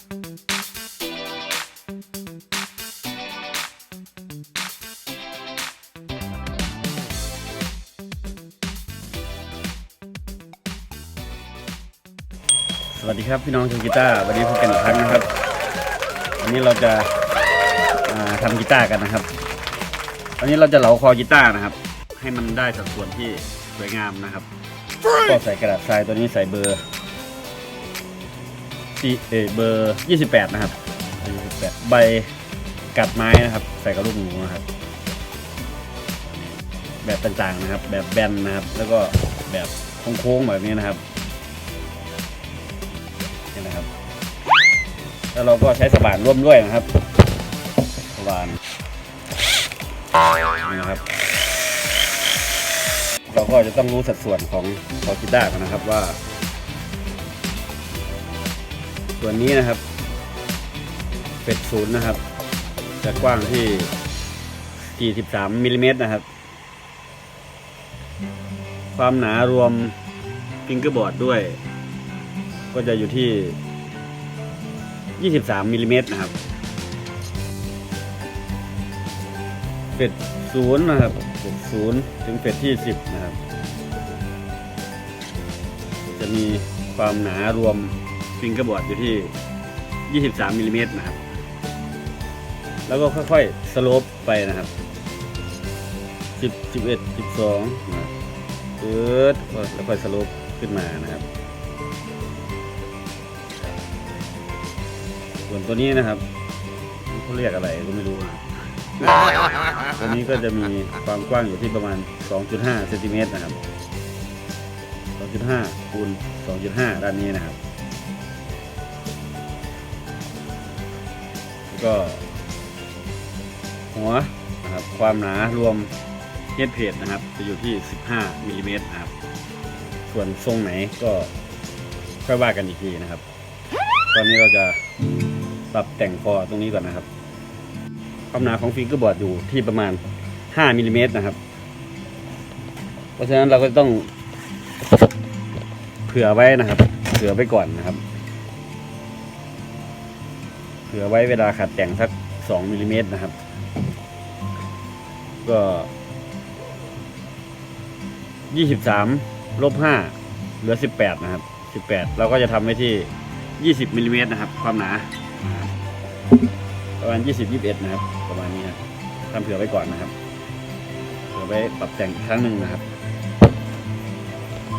สวัสดีครับพี่น้องชาวกีตาร์วันนี้พบกันอีกครั้งนะครับวันนี้เราจะอ่าทำกีตาร์กันนะครับวันนี้เราจะเหลาคอกีตาร์นะครับ ให้มันได้สัดส่วนที่สวยงามนะครับก็ใส่กระดาษทรายตัวนี้ใส่เบอร์ ที่เออเบอร์28นะครับใบกัดไม้นะครับ ใส่กระลูกหนูนะครับ แบบต่างๆนะครับ แบบแบนนะครับ แล้วก็แบบโค้งๆแบบนี้นะครับนี่นะครับ แล้วเราก็ใช้สว่านร่วมด้วยนะครับสว่านนี่นะครับเราก็จะต้องรู้สัดส่วนของคอกีตาร์กันนะครับว่า ส่วนนี้นะครับเป็ดศูนย์นะครับ จะกว้างที่ 43มิลลิเมตรนะครับ ความหนารวมฟิงเกอร์บอร์ดด้วย ก็จะอยู่ที่ 23มิลลิเมตรนะครับเฟดศูนย์นะครับเฟดศูนย์ถึงเฟดที่ 10 นะครับ จะมีความหนารวม ฟิงเกอร์บอร์ดอยู่ที่ 23มิลลิเมตรนะครับ แล้วก็ค่อยๆ สโลปไปนะครับ 10 11 12นะเปิดแล้วค่อยสโลปขึ้นมานะครับ ส่วนตัวนี้นะครับเขาเรียกอะไรก็ไม่รู้นะตัวนี้ก็จะมีความกว้างอยู่ที่ประมาณ 2.5เซนติเมตรนะครับ 2.5คูณ2.5 ด้านนี้นะครับ ก็ หัวนะครับความหนารวมเฮดเพจนะครับจะอยู่ที่ 15มิลลิเมตรครับ ส่วนทรงไหนก็ค่อยว่ากันอีกทีนะครับ ตอนนี้เราจะปรับแต่งคอตรงนี้ก่อนนะครับ ความหนาของฟิงเกอร์บอร์ดอยู่ที่ประมาณ 5มิลลิเมตรนะครับ เพราะฉะนั้นเราก็ต้องเผื่อไว้นะครับ เผื่อไว้ก่อนนะครับ เผื่อไว้เวลาขัดแต่งสัก2มิลลิเมตรนะครับ ก็ 23ลบ5เหลือ 18 นะครับ 18 เราก็จะทำไว้ที่ 20มิลลิเมตรนะครับ ความหนา ประมาณ 20 21 นะครับ ประมาณนี้ครับทำเผื่อไว้ก่อนนะครับ เผื่อไว้ปรับแต่งอีกครั้งหนึ่งนะครับ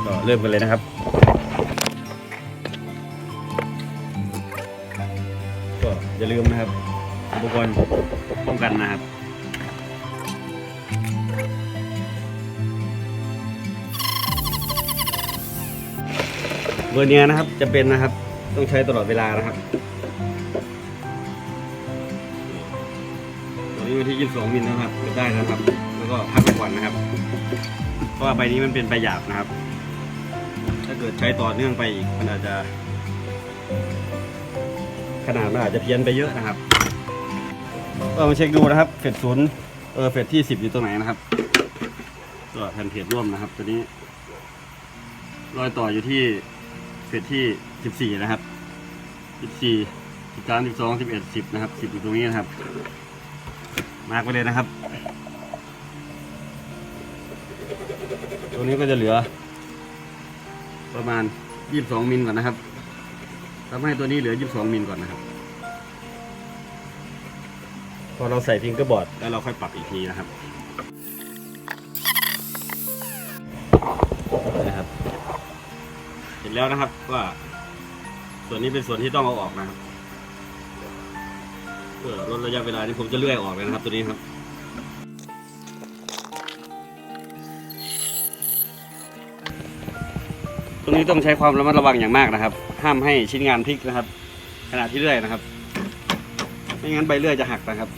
ก็เริ่มกันเลยนะครับ อย่าลืมนะครับอุปกรณ์ป้องกันนะครับเบอร์เนียนะครับจะเป็นนะครับต้องใช้ตลอดเวลานะครับตัวนี้อยู่ที่ 22มิลนะครับก็ได้นะครับ แล้วก็พักไปก่อนนะครับ เพราะว่าใบนี้มันเป็นใบหยาบนะครับ ถ้าเกิดใช้ต่อเนื่องไปอีกมันอาจจะ ขนาดมันอาจจะเพี้ยนไปเยอะนะครับก็มาเช็คดูนะครับเฟดศูนย์เออเฟดที่10อยู่ตรงไหนนะครับก็แผ่นเพจร่วมนะครับ ตัวนี้ รอยต่ออยู่ที่เฟสที่14นะครับ14 13 12 11 10นะครับ10อยู่ตรงนี้นะครับ มาร์กไปเลยนะครับ ตรงนี้ก็จะเหลือ ประมาณ22มิลก่อนนะครับ ทำให้ตัวนี้เหลือ 22 มิลก่อนนะครับ พอเราใส่ฟิงเกอร์บอร์ดแล้วเราค่อยปรับอีกทีนะครับนะครับเห็นแล้วนะครับว่าส่วนนี้เป็นส่วนที่ต้องเอาออกนะครับเพื่อลดระยะเวลาที่ผมจะเลื่อยออกเลยนะครับตัวนี้ครับ รงนี้ต้องใช้ความระมัดระวังอย่างมากนะครับ ห้ามให้ชิ้นงานพลิกนะครับ ขณะที่เลื่อยนะครับ ไม่งั้นใบเลื่อยจะหักนะครับ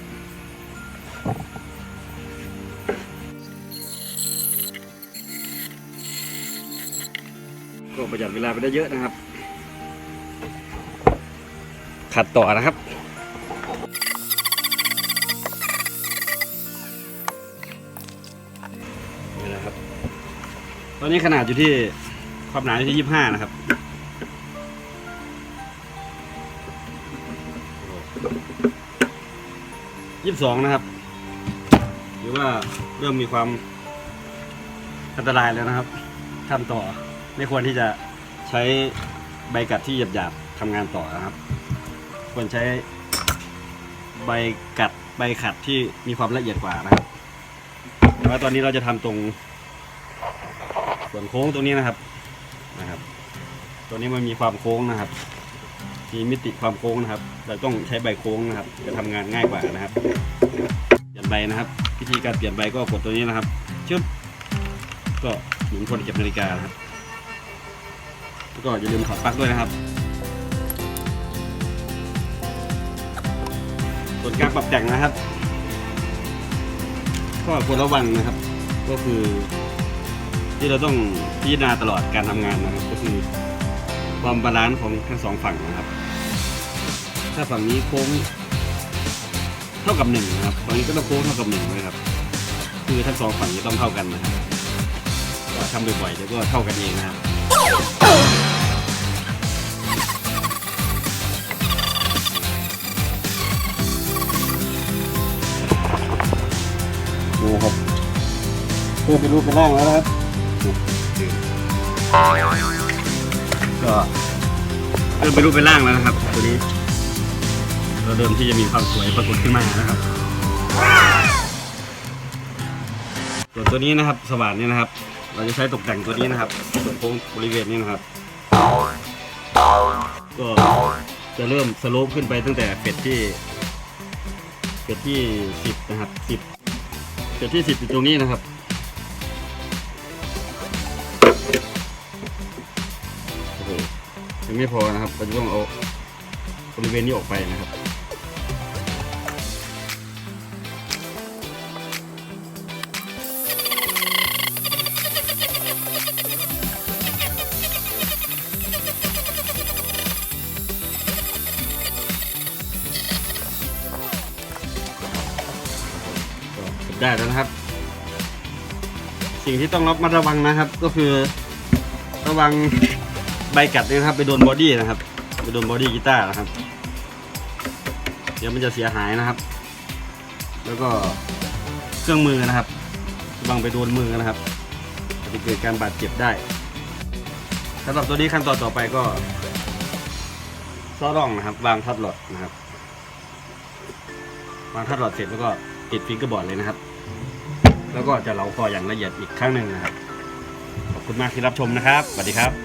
ก็ประหยัดเวลาไปได้เยอะนะครับ ขัดต่อนะครับนี่นะครับ ตอนนี้ขนาดอยู่ที่ ความหนาอยู่ที่ยี่ห้านะครับยี่สิบสองนะครับ หรือว่าเริ่มมีความอันตรายแล้วนะครับทำต่อไม่ควรที่จะใช้ใบกัดที่หยาบๆทำงานต่อนะครับ ควรใช้ใบกัดใบขัดที่มีความละเอียดกว่านะครับแต่ว่าตอนนี้เราจะทำตรงส่วนโค้งตรงนี้นะครับ นะครับ ตัวนี้มันมีความโค้งนะครับ มีมิติความโค้งนะครับ เราต้องใช้ใบโค้งนะครับ จะทำงานง่ายกว่านะครับ เปลี่ยนใบนะครับ วิธีการเปลี่ยนใบก็กดตัวนี้นะครับชึบก็หมุนคนเก็บนาฬิกานะครับแล้วก็อย่าลืมถอดปลั๊กด้วยนะครับ ส่วนการปรับแต่งนะครับ ก็ควรระวังนะครับ ก็คือที่เราต้อง พิจารณาตลอดการทำงานนะครับ ก็คือความบาลานซ์ของทั้งสองฝั่งนะครับ ถ้าฝั่งนี้โค้งเท่ากับหนึ่งนะครับฝั่งนี้ก็ต้องโค้งเท่ากับหนึ่งเลยครับ คือทั้งสองฝั่งจะต้องเท่ากันนะครับก็ทำบ่อยๆเดี๋ยวก็เท่ากันเองนะครับดูครับเพื่อไปรูปไปร่างแล้วนะครับ ก็เริ่มไปรูปเป็นร่างแล้วนะครับ ตัวนี้เราเริ่มที่จะมีความสวยปรากฏขึ้นมานะครับส่วนตัวนี้นะครับสว่านนี่นะครับ เราจะใช้ตกแต่งตัวนี้นะครับส่วนโค้งบริเวณนี้นะครับ ก็จะเริ่มสโลปขึ้นไปตั้งแต่เป็ดที่เป็ดที่สิบนะครับสิบเป็ดที่สิบอยู่ตรงนี้นะครับ ยังไม่พอนะครับเราจะต้องเอาบริเวณนี้ออกไปนะครับก็เก็บได้แล้วนะครับ สิ่งที่ต้องระมัดระวังนะครับ ก็คือระวัง ใบกัดเนี่ยนะครับ ไปโดนบอดี้นะครับ ไปโดนบอดี้กีตาร์นะครับ เดี๋ยวมันจะเสียหายนะครับ แล้วก็เครื่องมือนะครับระวังไปโดนมือนะครับจะเกิดการบาดเจ็บได้สำหรับตัวนี้ขั้นตอนต่อไปก็ซ้อร่องนะครับ วางทัดหลอดนะครับ วางทัดหลอดเสร็จแล้วก็ติดฟิงเกอร์บอร์ดเลยนะครับ แล้วก็จะเหลาคออย่างละเอียดอีกครั้งหนึ่งนะครับ ขอบคุณมากที่รับชมนะครับสวัสดีครับ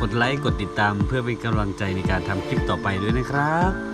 กดไลค์ กดติดตามเพื่อเป็นกำลังใจในการทำคลิปต่อไปด้วยนะครับ